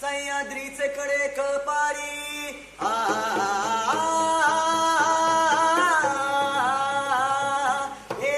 सह्याद्रीचे कडे कपारी हे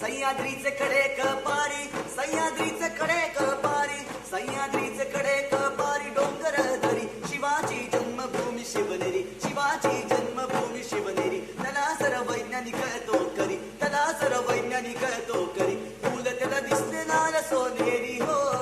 सह्याद्रीचे कडे कपारी सह्याद्रीचे कडे कपारी सह्याद्रीचे कडे कपारी डोंगर धरी शिवाची जन्मभूमी शिवनेरी शिवाची जन्मभूमी शिवनेरी त्याला सर वैज्ञानिक तो करी त्याला सर वैज्ञानिक तो करी फुल त्याला दिसले लाल सोनेरी हो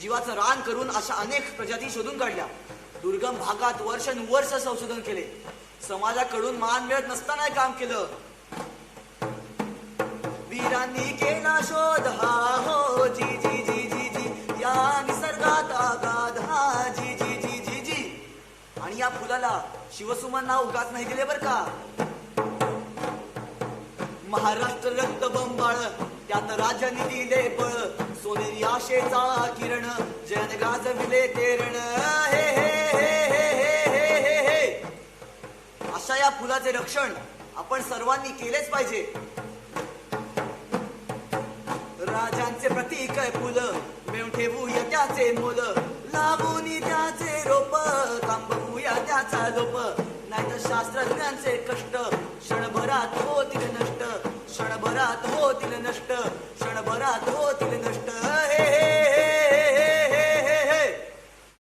जीवाचं रान करून अशा अनेक प्रजाती शोधून काढल्या. दुर्गम भागात वर्षानुवर्ष संशोधन केले. समाजाकडून मान मिळत नसताना काम केलं. वीरांनी केला शोध हा हो जी जी जी जी जी. या निसर्गात आगाध हा जी जी जी जी जी. आणि या फुलाला शिवसुमन नाव उगाच नाही दिले बर का? महाराष्ट्र रक्त बंबाळ त्यात राजाने दिले बळ. सोनेरी आशेचा किरण जन गाजविले तेरण. हे हे हे हे हे हे हे हे. अशा या फुलाचे रक्षण आपण सर्वांनी केलेच पाहिजे. राजांचे प्रतीक आहे फुलं. मेव ठेवूया त्याचे मोल. लावून त्याचे रोप. थांबवूया त्याचा लोप. नाहीतर शास्त्रज्ञांचे कष्ट. क्षणभरात होतील नष्ट क्षणभरात होतील नष्ट. हे